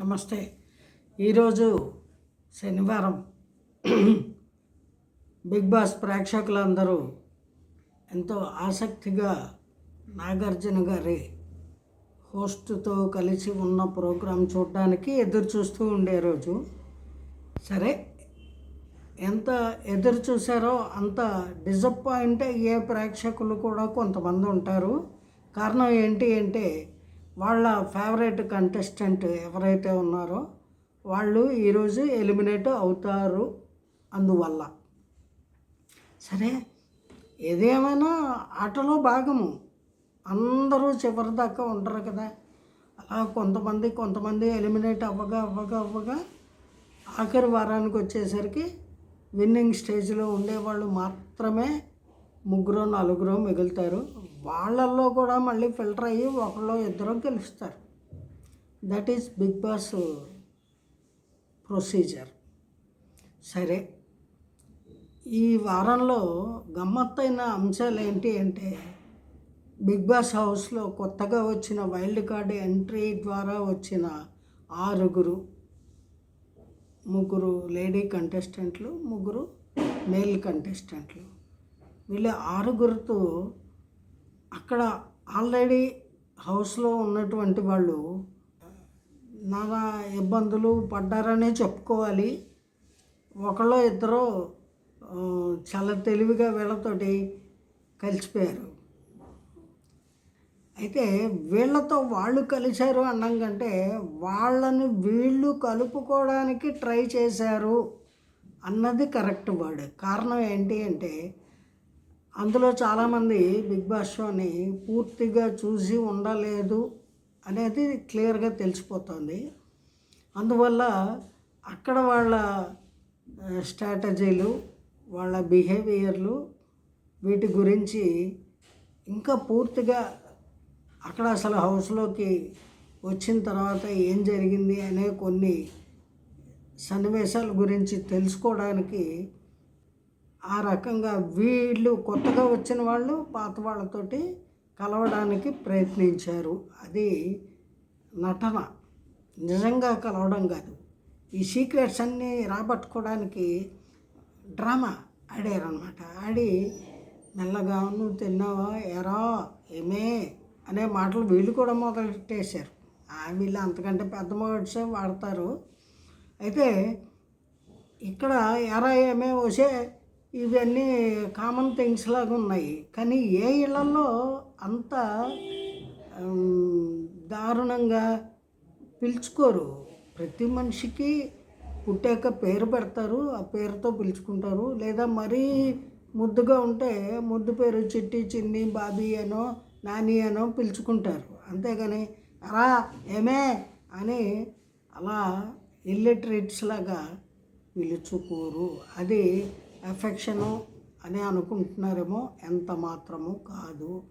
నమస్తే. ఈరోజు శనివారం. బిగ్ బాస్ ప్రేక్షకులందరూ ఎంతో ఆసక్తిగా నాగార్జున గారి హోస్ట్తో కలిసి ఉన్న ప్రోగ్రాం చూడడానికి ఎదురు చూస్తూ ఉండే రోజు. సరే ఎంత ఎదురు చూశారో అంత డిసప్పాయింట్ అయ్యే ప్రేక్షకులు కూడా కొంతమంది ఉంటారు. కారణం ఏంటి అంటే వాళ్ళ ఫేవరెట్ కంటెస్టెంట్ ఎవరైతే ఉన్నారో వాళ్ళు ఈరోజు ఎలిమినేట్ అవుతారు అందువల్ల. సరే ఏదేమైనా ఆటలో భాగము. అందరూ చివరి దాకా ఉండరు కదా. అలా కొంతమంది కొంతమంది ఎలిమినేట్ అవ్వగా అవ్వగా అవ్వగా ఆఖరి వారానికి వచ్చేసరికి విన్నింగ్ స్టేజ్లో ఉండేవాళ్ళు మాత్రమే ముగ్గురు నలుగురు మిగులుతారు. వాళ్ళల్లో కూడా మళ్ళీ ఫిల్టర్ అయ్యి ఒకళ్ళు ఇద్దరు గెలుస్తారు. That is Bigg Boss procedure సరే. ఈ వారంలో గమ్మత్తైన అంశాలు ఏంటి అంటే బిగ్ బాస్ హౌస్లో కొత్తగా వచ్చిన వైల్డ్ కార్డ్ ఎంట్రీ ద్వారా వచ్చిన ఆరుగురు ముగ్గురు లేడీ కంటెస్టెంట్లు ముగ్గురు మేల్ కంటెస్టెంట్లు. వీళ్ళ ఆరుగురితో అక్కడ ఆల్రెడీ హౌస్లో ఉన్నటువంటి వాళ్ళు నానా ఇబ్బందులు పడ్డారనే చెప్పుకోవాలి. ఒకళ్ళు ఇద్దరు చాలా తెలివిగా వీళ్ళతోటి కలిసిపోయారు. అయితే వీళ్ళతో వాళ్ళు కలిశారు అన్నం కంటే వాళ్ళని వీళ్ళు కలుపుకోవడానికి ట్రై చేశారు అన్నది కరెక్ట్ వర్డ్. కారణం ఏంటి అంటే అందులో చాలామంది బిగ్ బాస్ షోని పూర్తిగా చూసి ఉండలేదు అనేది క్లియర్గా తెలిసిపోతుంది. అందువల్ల అక్కడ వాళ్ళ స్ట్రాటజీలు వాళ్ళ బిహేవియర్లు వీటి గురించి ఇంకా పూర్తిగా అక్కడ అసలు హౌస్లోకి వచ్చిన తర్వాత ఏం జరిగింది అనే కొన్ని సన్నివేశాల గురించి తెలుసుకోవడానికి ఆ రకంగా వీళ్ళు కొత్తగా వచ్చిన వాళ్ళు పాత వాళ్ళతోటి కలవడానికి ప్రయత్నించారు. అది నటన. నిజంగా కలవడం కాదు. ఈ సీక్రెట్స్ అన్నీ రాబట్టుకోవడానికి డ్రామా ఆడారనమాట ఆడి మెల్లగా నువ్వు తిన్నావా? ఎరా ఏమే? అనే మాటలు వీళ్ళు కూడా మొదలెట్టేశారు. ఆ వీళ్ళు అంతకంటే పెద్ద వర్డ్సే వాడతారు. అయితే ఇక్కడ ఎరా ఏమే? వసే ఇవన్నీ కామన్ థింగ్స్ లాగా ఉన్నాయి. కానీ ఏ ఇళ్ళలో అంత దారుణంగా పిలుచుకోరు. ప్రతి మనిషికి పుట్టాక పేరు పెడతారు ఆ పేరుతో పిలుచుకుంటారు. లేదా మరీ ముద్దుగా ఉంటే ముద్దు పేరు చిట్టి చిన్ని బాబీ అనో నాని అనో పిలుచుకుంటారు. అంతేగాని రా ఏమే? అని అలా ఇల్లిటరేట్స్ లాగా పిలుచుకోరు. అది ఎఫెక్షను అని అనుకుంటున్నారేమో ఎంత మాత్రము కాదు.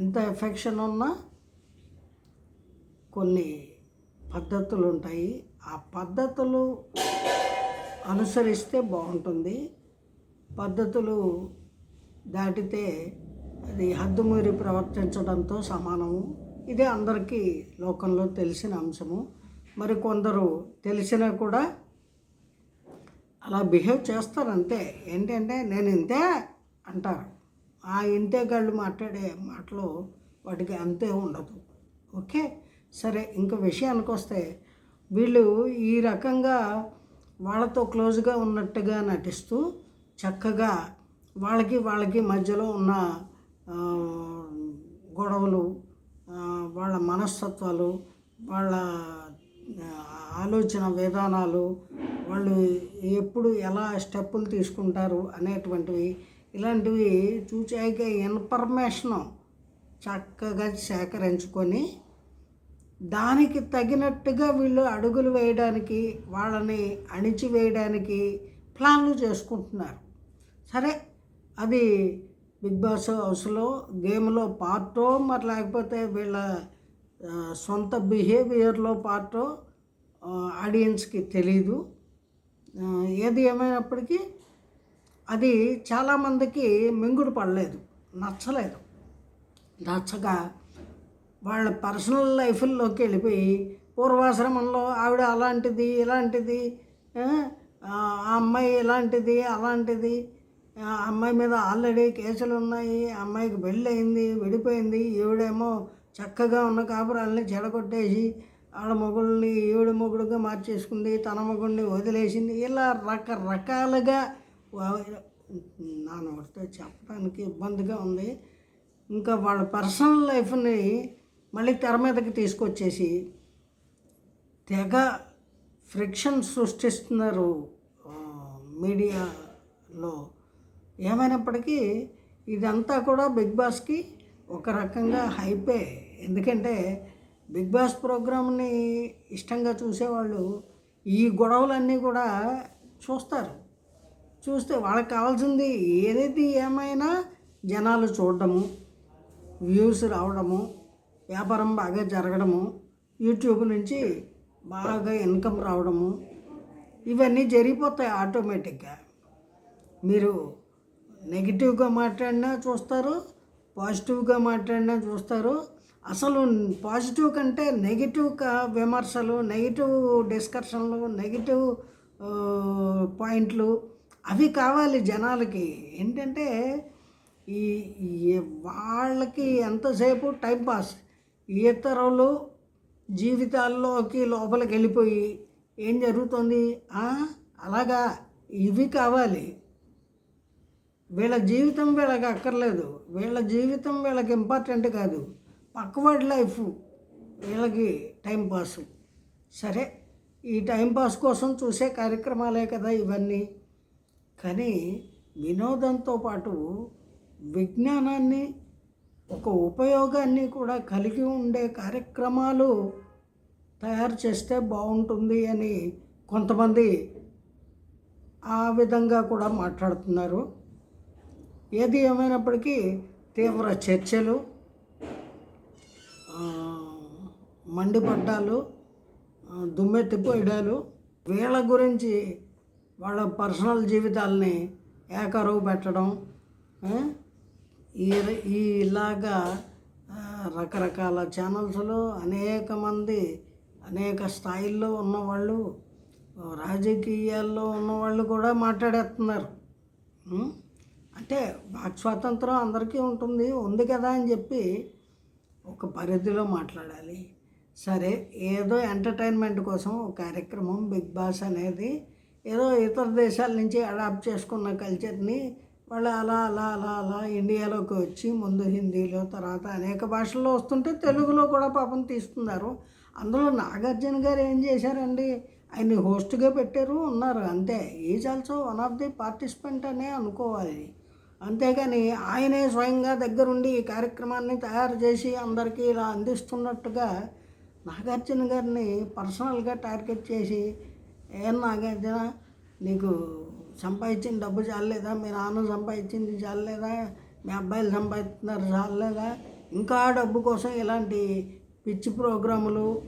ఎంత ఎఫెక్షన్ ఉన్నా కొన్ని పద్ధతులు ఉంటాయి ఆ పద్ధతులు అనుసరిస్తే బాగుంటుంది. పద్ధతులు దాటితే అది హద్దుమీరి ప్రవర్తించడంతో సమానము. ఇది అందరికీ లోకంలో తెలిసిన అంశము. మరి కొందరు తెలిసినా కూడా అలా బిహేవ్ చేస్తారు అంతే ఏంటంటే నేను ఇంతే అంటారు. ఆ ఇంతే గళ్ళు మాట్లాడే మాటలు వాటికి అంతే ఉండదు. ఓకే? సరే ఇంక విషయానికి వస్తే వీళ్ళు ఈ రకంగా వాళ్ళతో క్లోజ్గా ఉన్నట్టుగా నటిస్తూ చక్కగా వాళ్ళకి వాళ్ళకి మధ్యలో ఉన్న గొడవలు వాళ్ళ మనస్తత్వాలు వాళ్ళ ఆలోచన విధానాలు వాళ్ళు ఎప్పుడు ఎలా స్టెప్పులు తీసుకుంటారు అనేటువంటివి ఇలాంటివి చూచాక ఇన్ఫర్మేషను చక్కగా సేకరించుకొని దానికి తగినట్టుగా వీళ్ళు అడుగులు వేయడానికి వాళ్ళని అణిచివేయడానికి ప్లాన్లు చేసుకుంటున్నారు. సరే అది బిగ్ బాస్ హౌస్లో గేమ్లో పార్టో మరి లేకపోతే వీళ్ళ సొంత బిహేవియర్లో పార్టో ఆడియన్స్కి తెలీదు. ఏది ఏమైనప్పటికీ అది చాలామందికి మింగుడు పడలేదు నచ్చలేదు. నచ్చగా వాళ్ళ పర్సనల్ లైఫ్లోకి వెళ్ళిపోయి పూర్వాశ్రమంలో ఆవిడ అలాంటిది ఇలాంటిది ఆ, అమ్మాయి ఇలాంటిది అలాంటిది ఆ అమ్మాయి మీద ఆల్రెడీ కేసులు ఉన్నాయి అమ్మాయికి పెళ్ళి అయింది విడిపోయింది ఈవిడేమో చక్కగా ఉన్న కాపురాలని చెడగొట్టేసి ఆడ మొగుళ్ళని ఈవిడ మొగుడుగా మార్చేసుకుంది తన మొగుడిని వదిలేసింది. ఇలా రకరకాలుగా వా- నా నోటితో చెప్పడానికి ఇబ్బందిగా ఉంది. ఇంకా వాళ్ళ పర్సనల్ లైఫ్ని మళ్ళీ తెర మీదకి తీసుకొచ్చేసి తెగ ఫ్రిక్షన్ సృష్టిస్తున్నారు మీడియాలో. ఏమైనప్పటికీ ఇదంతా కూడా బిగ్ బాస్కి ఒక రకంగా హైపే. ఎందుకంటే బిగ్ బాస్ ప్రోగ్రామ్ని ఇష్టంగా చూసేవాళ్ళు ఈ గొడవలన్నీ కూడా చూస్తారు. చూస్తే వాళ్ళకి కావాల్సింది ఏదైతే ఏమైనా జనాలు చూడడము వ్యూస్ రావడము వ్యాపారం బాగా జరగడము యూట్యూబ్ నుంచి బాగా ఇన్కమ్ రావడము ఇవన్నీ జరిగిపోతాయి ఆటోమేటిక్గా. మీరు నెగిటివ్గా మాట్లాడినా చూస్తారు పాజిటివ్గా మాట్లాడినా చూస్తారు అసలు పాజిటివ్ కంటే నెగిటివ్ విమర్శలు నెగిటివ్ డిస్కషన్లు నెగిటివ్ పాయింట్లు అవి కావాలి జనాలకి. ఏంటంటే ఈ వాళ్ళకి ఎంతసేపు టైంపాస్ ఇతరులు జీవితాల్లోకి లోపలికి వెళ్ళిపోయి ఏం జరుగుతుంది? అలాగా ఇవి కావాలి. వీళ్ళ జీవితం వీళ్ళకి అక్కర్లేదు. వీళ్ళ జీవితం వీళ్ళకి ఇంపార్టెంట్ కాదు. పక్కవాడి లైఫ్ వీళ్ళకి టైంపాస్ సరే ఈ టైంపాస్ కోసం చూసే కార్యక్రమాలే కదా ఇవన్నీ. కానీ వినోదంతో పాటు విజ్ఞానాన్ని ఒక ఉపయోగాన్ని కూడా కలిగి ఉండే కార్యక్రమాలు తయారు చేస్తే బాగుంటుంది అని కొంతమంది ఆ విధంగా కూడా మాట్లాడుతున్నారు. ఏది ఏమైనప్పటికీ తీవ్ర చర్చలు మండిపట్టాలు మండిపడ్డాలు దుమ్మెత్తిపోయడాలు వీళ్ళ గురించి వాళ్ళ పర్సనల్ జీవితాలని ఏకరువు పెట్టడం ఈ ఈ ఇలాగా రకరకాల ఛానల్స్లో అనేక మంది అనేక స్థాయిల్లో ఉన్నవాళ్ళు రాజకీయాల్లో ఉన్నవాళ్ళు కూడా మాట్లాడేస్తున్నారు. అంటే వాక్ స్వాతంత్రం అందరికీ ఉంటుంది ఉంది కదా అని చెప్పి ఒక పరిధిలో మాట్లాడాలి. సరే ఏదో ఎంటర్టైన్మెంట్ కోసం ఒక కార్యక్రమం బిగ్ బాస్ అనేది ఏదో ఇతర దేశాల నుంచి అడాప్ట్ చేసుకున్న కల్చర్ని వాళ్ళు అలా అలా అలా అలా ఇండియాలోకి వచ్చి ముందు హిందీలో తర్వాత అనేక భాషల్లో వస్తుంటే తెలుగులో కూడా పాపం తీస్తున్నారు. అందులో నాగార్జున గారు ఏం చేశారండి? ఆయన్ని హోస్ట్గా పెట్టారు ఉన్నారు. అంతే. Is also one of the participant అనే అనుకోవాలి. అంతేగాని ఆయనే స్వయంగా దగ్గరుండి ఈ కార్యక్రమాన్ని తయారు చేసి అందరికీ ఇలా అందిస్తున్నట్టుగా నాగార్జున గారిని పర్సనల్గా టార్గెట్ చేసి ఏం నాగార్జున నీకు సంపాదించిన డబ్బు చాలలేదా? మీ నాన్న సంపాదించింది చాలలేదా? మీ అబ్బాయిలు సంపాదిస్తున్నారు చాలలేదా? ఇంకా డబ్బు కోసం ఇలాంటి పిచ్చి ప్రోగ్రాములు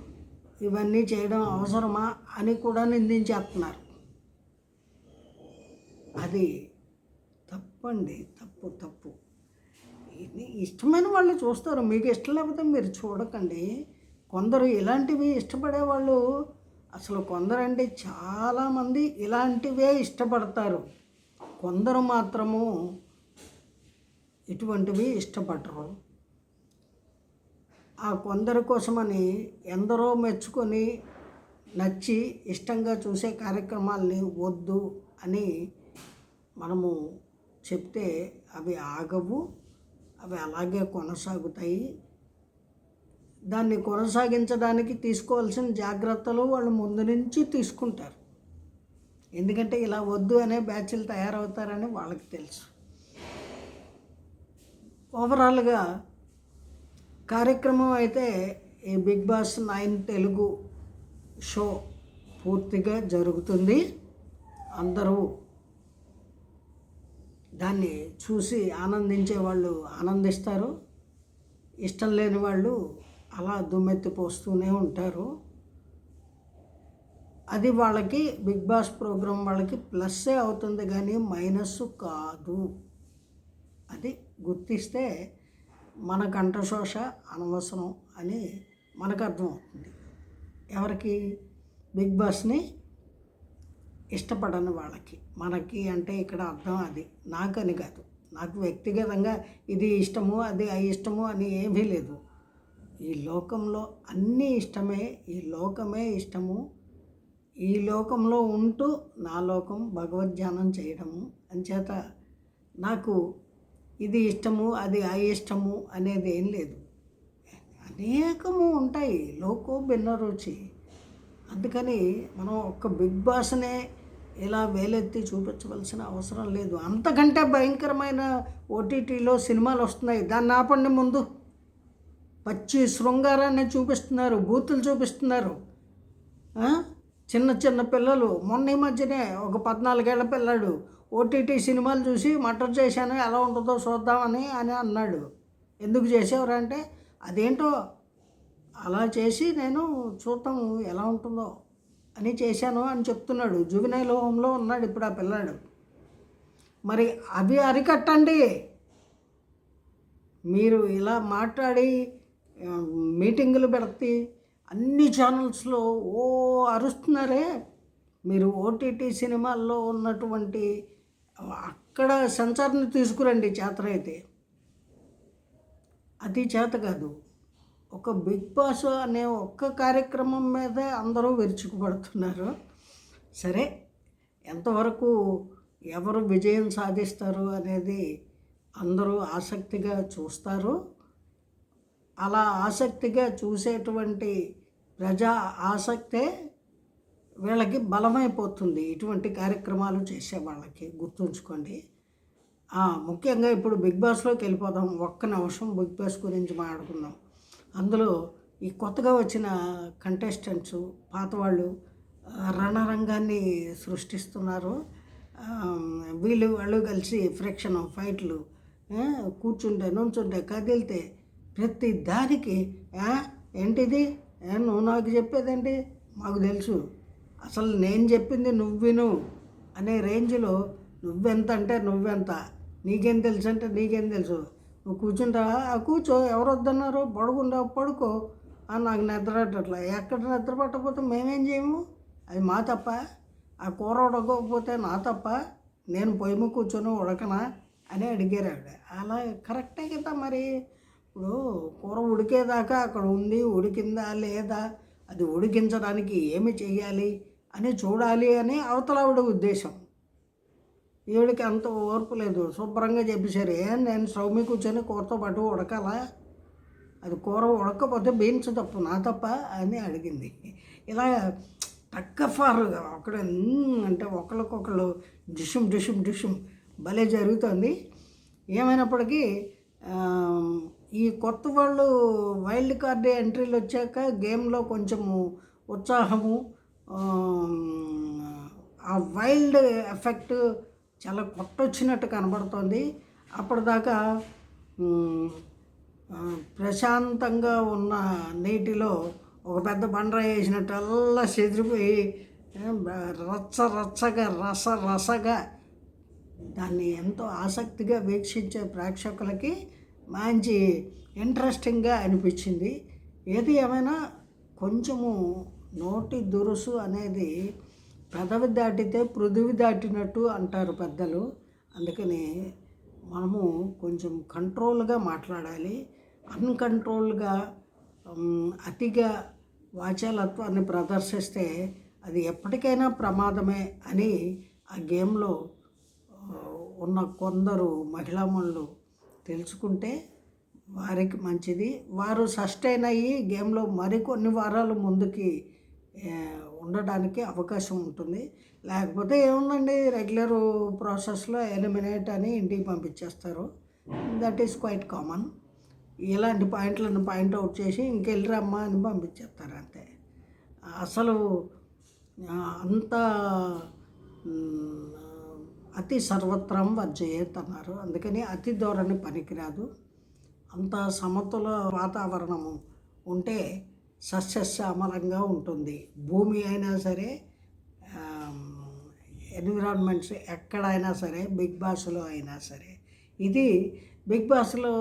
ఇవన్నీ చేయడం అవసరమా? అని కూడా నిందించేస్తున్నారు. అది తప్పండి తప్పు తప్పు. ఇష్టమైన వాళ్ళు చూస్తారు. మీకు ఇష్టం లేకపోతే మీరు చూడకండి. కొందరు ఇలాంటివి ఇష్టపడే వాళ్ళు అసలు కొందరంటే చాలామంది ఇలాంటివే ఇష్టపడతారు. కొందరు మాత్రము ఇటువంటివి ఇష్టపడరు. ఆ కొందరి కోసమని ఎందరో మెచ్చుకొని నచ్చి ఇష్టంగా చూసే కార్యక్రమాల్ని వద్దు అని మనము చెప్తే అవి ఆగవు అవి అలాగే కొనసాగుతాయి. దాన్ని కొనసాగించడానికి తీసుకోవాల్సిన జాగ్రత్తలు వాళ్ళు ముందు నుంచి తీసుకుంటారు. ఎందుకంటే ఇలా వద్దు అనే బ్యాచ్లు తయారవుతారని వాళ్ళకి తెలుసు. ఓవరాల్గా కార్యక్రమం అయితే ఈ Bigg Boss nine Telugu show పూర్తిగా జరుగుతుంది. అందరూ దాన్ని చూసి ఆనందించే వాళ్ళు ఆనందిస్తారు. ఇష్టం లేని వాళ్ళు అలా దుమ్మెత్తిపోస్తూనే ఉంటారు. అది వాళ్ళకి బిగ్ బాస్ ప్రోగ్రాం వాళ్ళకి ప్లస్సే అవుతుంది కానీ మైనస్ కాదు. అది గుర్తిస్తే మన కంఠశోష అనవసరం అని మనకు అర్థమవుతుంది. ఎవరికి? బిగ్ బాస్ని ఇష్టపడని వాళ్ళకి. మనకి అంటే ఇక్కడ అర్థం అది. నాకని కాదు. నాకు వ్యక్తిగతంగా ఇది ఇష్టము అది ఇష్టము అని ఏమీ లేదు. ఈ లోకంలో అన్నీ ఇష్టమే ఈ లోకమే ఇష్టము. ఈ లోకంలో ఉంటూ నా లోకం భగవద్ధ్యానం చేయడము. అంచేత నాకు ఇది ఇష్టము అది అయిష్టము అనేది ఏం లేదు. అనేకము ఉంటాయి. లోకో భిన్న రుచి. అందుకని మనం ఒక్క బిగ్ బాస్నే ఇలా వేలెత్తి చూపించవలసిన అవసరం లేదు. అంతకంటే భయంకరమైన ఓటీటీలో సినిమాలు వస్తున్నాయి. దాన్ని ఆపండి ముందు. పచ్చి శృంగారాన్ని చూపిస్తున్నారు బూతులు చూపిస్తున్నారు. చిన్న చిన్న పిల్లలు. మొన్న ఈ మధ్యనే ఒక పద్నాలుగేళ్ళ పిల్లాడు. ఓటీటీ సినిమాలు చూసి మటర్ చేశాను ఎలా ఉంటుందో చూద్దామని అని అన్నాడు. ఎందుకు చేసేవారంటే అదేంటో అలా చేసి నేను చూద్దాం ఎలా ఉంటుందో. అని చేశాను అని చెప్తున్నాడు. జువినైల్ హోమ్లో ఉన్నాడు ఇప్పుడు ఆ పిల్లాడు. మరి అవి అరికట్టండి. మీరు ఇలా మాట్లాడి మీటింగులు పెడితే అన్ని ఛానల్స్లో ఓ అరుస్తున్నారే. మీరు ఓటీటీ సినిమాల్లో ఉన్నటువంటి అక్కడ సెన్సార్ని తీసుకురండి చేతనైతే. అది చేత కాదు. ఒక బిగ్ బాస్ అనే ఒక్క కార్యక్రమం మీదే అందరూ విరుచుకుపడుతున్నారు. సరే ఎంతవరకు ఎవరు విజయం సాధిస్తారు అనేది అందరూ ఆసక్తిగా చూస్తారు. అలా ఆసక్తిగా చూసేటువంటి ప్రజా ఆసక్తే వీళ్ళకి బలమైపోతుంది. ఇటువంటి కార్యక్రమాలు చేసే వాళ్ళకి గుర్తుంచుకోండి. ముఖ్యంగా ఇప్పుడు బిగ్ బాస్లోకి వెళ్ళిపోదాం. ఒక్క నిమిషం బిగ్ బాస్ గురించి మాట్లాడుకుందాం. అందులో ఈ కొత్తగా వచ్చిన కంటెస్టెంట్స్ పాత వాళ్ళు రణరంగాన్ని సృష్టిస్తున్నారు. వీళ్ళు వాళ్ళు కలిసి ఫ్రిక్షన్ ఫైట్లు కూర్చుంటే నుంచుంటే కదిలితే ప్రతి దానికి ఏంటిది? ఏ, నువ్వు నాకు చెప్పేదండి మాకు తెలుసు. అసలు నేను చెప్పింది నువ్వు విను అనే రేంజ్లో నువ్వెంత అంటే నువ్వెంత. నీకేం తెలుసు అంటే నీకేం తెలుసు. నువ్వు కూర్చుంటావా ఆ కూర్చో ఎవరు వద్దన్నారు పడుకుంటావు పడుకో. ఆ, నాకు నిద్ర పట్టట్లా ఎక్కడ నిద్ర పట్టకపోతే మేమేం చేయము? అది మా తప్ప. ఆ కూర ఉడకపోతే నా తప్ప. నేను పొయ్యి కూర్చొని ఉడకనా అని అడిగారు ఆవిడ. అలా కరెక్టే కదా మరి. ఇప్పుడు కూర ఉడికేదాకా అక్కడ ఉంది ఉడికిందా లేదా? అది ఉడికించడానికి ఏమి చేయాలి అని చూడాలి అని అవతల ఆవిడ ఉద్దేశం. ఈవిడికి అంత ఓర్పు లేదు. శుభ్రంగా చెప్పేశారు. ఏం నేను స్టవ్ మీద కూర్చొని కూరతో పాటు ఉడకాలా? అది కూర ఉడకపోతే బీన్స్ తప్పు నా తప్ప అని అడిగింది. ఇలా టక్క ఫారుగా ఒకడు అంటే ఒకరికొకళ్ళు డిషుమ్ డిషుమ్ డిషుమ్ భలే జరుగుతుంది. ఏమైనప్పటికీ ఈ కొత్త వాళ్ళు వైల్డ్ కార్డ్ ఎంట్రీలు వచ్చాక గేమ్లో కొంచెము ఉత్సాహము ఆ వైల్డ్ ఎఫెక్ట్ చాలా కొట్టొచ్చినట్టు కనబడుతోంది. అప్పటిదాకా ప్రశాంతంగా ఉన్న నీటిలో ఒక పెద్ద బండరాయి వేసినట్టల్లా చెదిరిపోయి రచ్చ రచ్చగా రస రసగా దాన్ని ఎంతో ఆసక్తిగా వీక్షించే ప్రేక్షకులకి మంచి ఇంట్రెస్టింగ్గా అనిపించింది. ఏది ఏమైనా కొంచెము నోటి దురుసు అనేది పెదవి దాటితే పృథివి దాటినట్టు అంటారు పెద్దలు. అందుకని మనము కొంచెం కంట్రోల్గా మాట్లాడాలి. అన్కంట్రోల్గా అతిగా వాచాలత్వాన్ని ప్రదర్శిస్తే అది ఎప్పటికైనా ప్రమాదమే అని ఆ గేమ్లో ఉన్న కొందరు మహిళామణులు తెలుసుకుంటే వారికి మంచిది. వారు సస్టైన్ అయ్యి గేమ్లో మరికొన్ని వారాలు ముందుకి ఉండడానికి అవకాశం ఉంటుంది. లేకపోతే ఏముందండి? రెగ్యులర్ ప్రాసెస్లో ఎలిమినేట్ అని ఇంటికి పంపించేస్తారు. దట్ ఈస్ క్వైట్ కామన్ ఇలాంటి పాయింట్లను పాయింట్అవుట్ చేసి ఇంకెళ్ళరమ్మా అని పంపించేస్తారు అంతే. అసలు అంత అతి సర్వత్రం వర్జయేత్ అన్నారు అందుకని అతి ధోరణి పనికిరాదు. అంత సమతుల వాతావరణము ఉంటే సస్యశ్యామలంగా ఉంటుంది. భూమి అయినా సరే ఎన్విరాన్మెంట్స్ ఎక్కడైనా సరే బిగ్ బాస్లో అయినా సరే. ఇది బిగ్ బాస్లో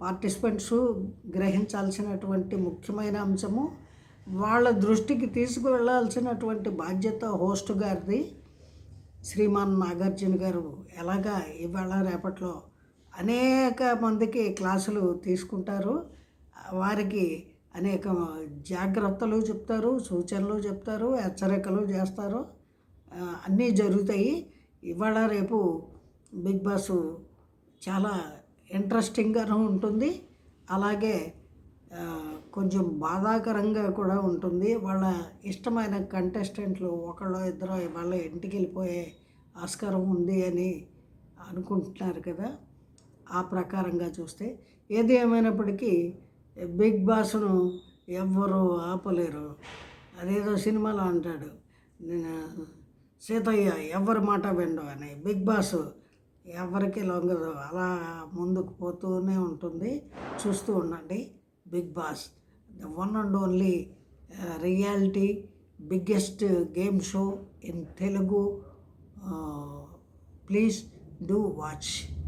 పార్టిసిపెంట్స్ గ్రహించాల్సినటువంటి ముఖ్యమైన అంశము. వాళ్ళ దృష్టికి తీసుకువెళ్ళాల్సినటువంటి బాధ్యత హోస్ట్ గారిది. శ్రీమాన్ నాగార్జున గారు ఎలాగా ఇవాళ రేపట్లో అనేక మందికి క్లాసులు తీసుకుంటారు. వారికి అనేక జాగ్రత్తలు చెప్తారు సూచనలు చెప్తారు హెచ్చరికలు చేస్తారు. అన్నీ జరుగుతాయి. ఇవాళ రేపు బిగ్ బాస్ చాలా ఇంట్రెస్టింగ్గాను ఉంటుంది. అలాగే కొంచెం బాధాకరంగా కూడా ఉంటుంది. వాళ్ళ ఇష్టమైన కంటెస్టెంట్లు ఒకళ్ళో ఇద్దరో వాళ్ళ ఇంటికి వెళ్ళిపోయే ఆస్కారం ఉంది అని అనుకుంటున్నారు కదా. ఆ ప్రకారంగా చూస్తే ఏది ఏమైనప్పటికీ బిగ్ బాస్ను ఎవ్వరూ ఆపలేరు. అదేదో సినిమాలో అంటాడు నేను సీతయ్య ఎవరి మాట విండు అని. బిగ్ బాస్ ఎవరికి లొంగదు. అలా ముందుకు పోతూనే ఉంటుంది. చూస్తూ ఉండండి Bigg Boss. The one and only reality biggest game show in Telugu. Please do watch.